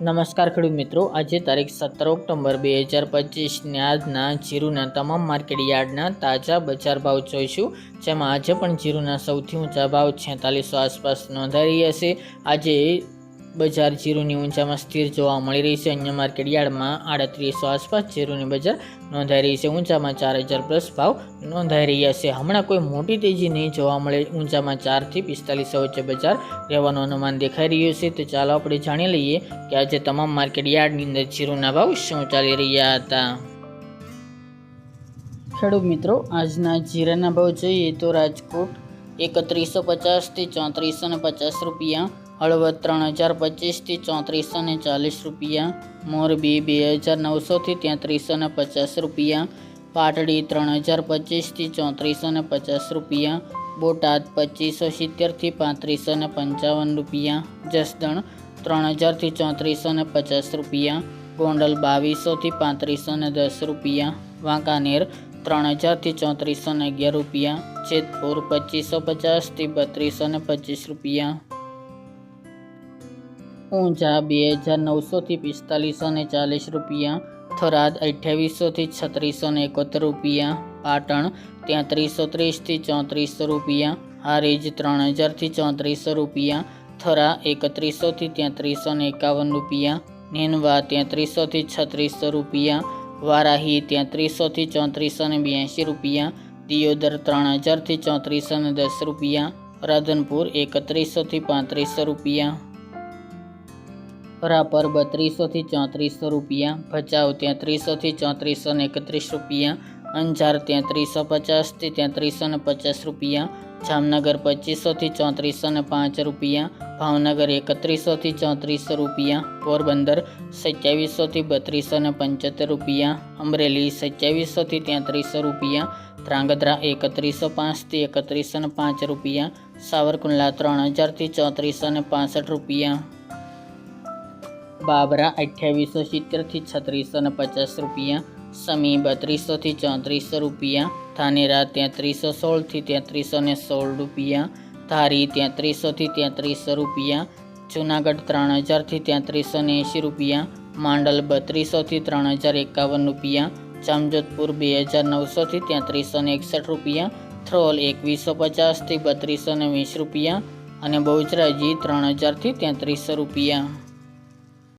નમસ્કાર ખેડૂત મિત્રો. આજે તારીખ સત્તર ઓક્ટોબર બે હજાર પચીસને આજના જીરુના તમામ માર્કેટ યાર્ડના તાજા બજાર ભાવ જોઈશું. જેમાં આજે પણ જીરુના સૌથી ઊંચા ભાવ છેતાલીસો આસપાસ નોંધાઈ છે. આજે બજાર જીરુની ઊંચામાં સ્થિર જોવા મળી રહી છે. અન્ય માર્કેટ યાર્ડમાં આડત્રીસો આસપાસ જીરુની બજાર નોંધાઈ રહી છે. ઊંચામાં ચાર હજાર પ્લસ ભાવ નોંધાઈ રહ્યા છે. હમણાં કોઈ મોટી તેજી નહીં જોવા મળે. ઊંચામાં ચારથી પિસ્તાલીસો વચ્ચે બજાર રહેવાનું અનુમાન દેખાઈ રહ્યું છે. તો ચાલો આપણે જાણી લઈએ કે આજે તમામ માર્કેટ યાર્ડની અંદર જીરુના ભાવ શું ચાલી રહ્યા હતા. ખેડૂત મિત્રો, આજના જીરાના ભાવ જોઈએ તો રાજકોટ એકત્રીસો પચાસથી ચોત્રીસો પચાસ રૂપિયા હળવદ ત્રણ હજાર પચીસથી ચોત્રીસો ને ચાલીસ રૂપિયા, મોરબી બે હજાર નવસોથી તેત્રીસો અને પચાસ રૂપિયા, પાટડી ત્રણ હજાર પચીસથી ચોત્રીસ અને પચાસ રૂપિયા, બોટાદ પચીસો સિત્તેરથી પાંત્રીસ અને પંચાવન રૂપિયા, જસદણ ત્રણ હજારથી ચોત્રીસ અને પચાસ રૂપિયા, ગોંડલ બાવીસોથી પાંત્રીસ અને દસ રૂપિયા, વાંકાનેર ત્રણ હજારથી ચોત્રીસો ને અગિયાર રૂપિયા, જેતપુર પચીસો પચાસથી બત્રીસો ને પચીસ રૂપિયા. ઊંઝા બે હજાર નવસોથી પિસ્તાલીસો ને ચાલીસ રૂપિયા, થરાદ અઠ્યાવીસોથી છત્રીસો ને એકોતેર રૂપિયા, પાટણ ત્યાંત્રીસો ત્રીસથી ચોત્રીસો રૂપિયા, હારીજ ત્રણ હજારથી ચોત્રીસો રૂપિયા, થરા એકત્રીસોથી ત્યાંત્રીસો ને એકાવન રૂપિયા, નેનવા ત્યાંત્રીસોથી છત્રીસો રૂપિયા, વારાહી ત્યાંત્રીસોથી ચોત્રીસો ને બ્યાસી રૂપિયા, દિયોદર ત્રણ હજારથી ચોત્રીસો ને દસ રૂપિયા, રાધનપુર એકત્રીસોથી પાંત્રીસો રૂપિયા. રાપર બત્રીસોથી ચોત્રીસો રૂપિયા, ભચાઉ તેત્રીસોથી ચોત્રીસો ને એકત્રીસ રૂપિયા, અંજાર તેત્રીસો પચાસથી તેત્રીસો ને પચાસ રૂપિયા, જામનગર પચીસોથી ચોત્રીસો ને પાંચ રૂપિયા, ભાવનગર એકત્રીસોથી ચોત્રીસો રૂપિયા, પોરબંદર સત્યાવીસોથી બત્રીસો ને પંચોતેર રૂપિયા, અમરેલી સત્યાવીસોથી તેત્રીસો રૂપિયા, ધ્રાંગધ્રા એકત્રીસો પાંચથી એકત્રીસો ને પાંચ રૂપિયા, સાવરકુંડલા ત્રણ હજારથી ચોત્રીસો ને પાસઠ રૂપિયા. બાબરા અઠ્યાવીસો સિત્તેરથી છત્રીસો ને પચાસ રૂપિયા, સમી બત્રીસોથી ચોત્રીસો રૂપિયા, ધાનેરા તેત્રીસો સોળથી તેત્રીસો ને સોળ રૂપિયા, ધારી તેત્રીસોથી તેત્રીસો રૂપિયા, જુનાગઢ ત્રણ હજારથી તેત્રીસો ને એંશી રૂપિયા, માંડલ બત્રીસોથી ત્રણ હજાર એકાવન રૂપિયા, જામજોધપુર બે હજાર નવસોથી તેત્રીસો ને એકસઠ રૂપિયા થ્રોલ એકવીસો પચાસથી બત્રીસો ને વીસ રૂપિયા અને બહુચરાજી ત્રણ હજારથી તેત્રીસો રૂપિયા.